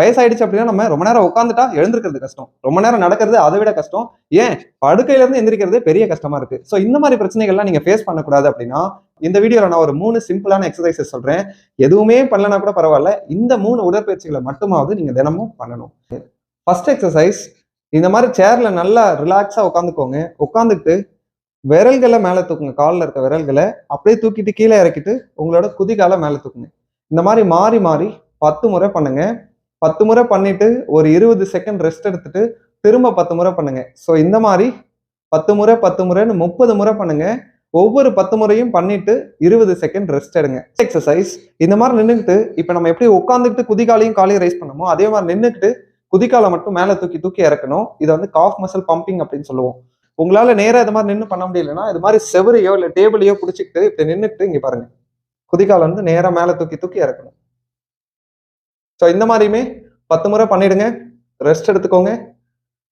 வயசாயிடுச்சு அப்படின்னா நம்ம ரொம்ப நேரம் உட்காந்துட்டா எழுந்திருக்கிறது கஷ்டம். ரொம்ப நேரம் நடக்கிறது அதை விட கஷ்டம். ஏன்? படுக்கையில இருந்து எந்திரிக்கிறது பெரிய கஷ்டமா இருக்கு. ஸோ இந்த மாதிரி பிரச்சனைகள்லாம் நீங்க ஃபேஸ் பண்ணக்கூடாது அப்படின்னா இந்த வீடியோல நான் ஒரு மூணு சிம்பிளான எக்ஸசைசஸ் சொல்றேன். எதுவுமே பண்ணலனா கூட பரவாயில்ல. இந்த மூணு உடற்பயிற்சிகளை மட்டுமாவது நீங்க தினமும் பண்ணணும். ஃபர்ஸ்ட் எக்ஸசைஸ் இந்த மாதிரி சேர்ல நல்லா ரிலாக்ஸா உட்காந்துக்கோங்க. உட்காந்துக்கிட்டு விரல்களை மேலே தூக்குங்க. காலில் இருக்க விரல்களை அப்படியே தூக்கிட்டு கீழே இறக்கிட்டு உங்களோட குதிகால மேலே தூக்குங்க. இந்த மாதிரி மாறி மாறி பத்து முறை பண்ணுங்க. பத்து முறை பண்ணிட்டு ஒரு இருபது செகண்ட் ரெஸ்ட் எடுத்துட்டு திரும்ப பத்து முறை பண்ணுங்க. ஸோ இந்த மாதிரி பத்து முறை பத்து முறைன்னு முப்பது முறை பண்ணுங்க. ஒவ்வொரு பத்து முறையும் பண்ணிட்டு இருபது செகண்ட் ரெஸ்ட் எடுங்க. எக்ஸசைஸ் இந்த மாதிரி நின்றுக்கிட்டு இப்போ நம்ம எப்படி உட்காந்துக்கிட்டு குதிகாலையும் காலையும் ரைஸ் பண்ணமோ அதே மாதிரி நின்றுக்கிட்டு குதிக்காலை மட்டும் மேலே தூக்கி தூக்கி இறக்கணும். இதை வந்து காஃப் மசில் பம்பிங் அப்படின்னு சொல்லுவோம். உங்களால நேராக இது மாதிரி நின்று பண்ண முடியலன்னா இது மாதிரி செவரையோ இல்லை டேபிளையோ பிடிச்சிக்கிட்டு இப்படி நின்றுட்டு இங்கே பாருங்க. குதிக்கால வந்து நேராக மேலே தூக்கி தூக்கி இறக்கணும். ஸோ இந்த மாதிரியுமே பத்து முறை பண்ணிடுங்க. ரெஸ்ட் எடுத்துக்கோங்க.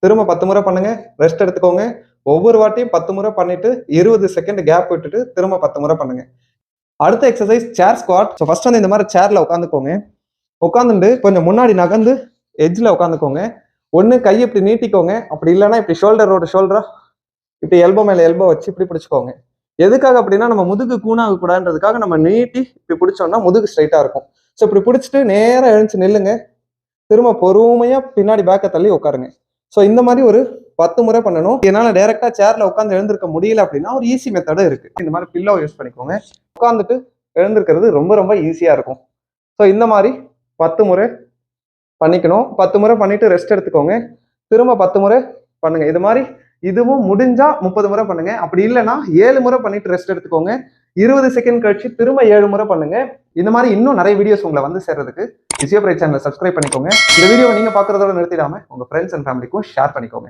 திரும்ப பத்து முறை பண்ணுங்க. ரெஸ்ட் எடுத்துக்கோங்க. ஒவ்வொரு வாட்டியும் பத்து முறை பண்ணிட்டு இருபது செகண்ட் கேப் விட்டுட்டு திரும்ப பத்து முறை பண்ணுங்க. அடுத்த exercise chair squat so first வந்து இந்த மாதிரி சேர்ல உட்காந்துக்கோங்க. உட்காந்துட்டு கொஞ்சம் முன்னாடி நகர்ந்து எட்ஜில் உட்காந்துக்கோங்க. ஒன்று கை இப்படி நீட்டிக்கோங்க. அப்படி இல்லைன்னா இப்படி ஷோல்டரோட ஷோல்டரா இப்படி எல்போ மேலே எல்போ வச்சு இப்படி பிடிச்சிக்கோங்க. எதுக்காக அப்படின்னா நம்ம முதுகு கூணாக கூடாதுன்றதுக்காக நம்ம நீட்டி இப்படி பிடிச்சோம்னா முதுகு ஸ்ட்ரைட்டாக இருக்கும். ஸோ இப்படி பிடிச்சிட்டு நேராக எழுந்துச்சு நில்லுங்க. திரும்ப பொறுமையாக பின்னாடி பேக்கை தள்ளி உட்காருங்க. ஸோ இந்த மாதிரி ஒரு பத்து முறை பண்ணணும். என்னால் டேரெக்டாக சேரில் உட்காந்து எழுந்திருக்க முடியல அப்படின்னா ஒரு ஈஸி மெத்தடும் இருக்குது இந்த மாதிரி பில்லோ யூஸ் பண்ணிக்கோங்க. உட்காந்துட்டு எழுந்திருக்கிறது ரொம்ப ரொம்ப ஈஸியாக இருக்கும். ஸோ இந்த மாதிரி பத்து முறை பண்ணிக்கணும். பத்து முறை பண்ணிவிட்டு ரெஸ்ட் எடுத்துக்கோங்க. திரும்ப பத்து முறை பண்ணுங்கள் இது மாதிரி இதுவும் முடிஞ்சால் முப்பது முறை பண்ணுங்கள் அப்படி இல்லைன்னா ஏழு முறை பண்ணிவிட்டு ரெஸ்ட் எடுத்துக்கோங்க. இருபது செகண்ட் கழிச்சு திரும்ப ஏழு முறை பண்ணுங்க. இந்த மாதிரி இன்னும் நிறைய வீடியோஸ் உங்களை வந்து சேர்றதுக்கு விஜயபிரை சேனலை சப்ஸ்கிரைப் பண்ணிக்கோங்க. இந்த வீடியோ நீங்க பாக்குறதோட நிறுத்திடாம உங்க ஃப்ரெண்ட்ஸ் அண்ட் ஃபேமிலிக்கும் ஷேர் பண்ணிக்கோங்க.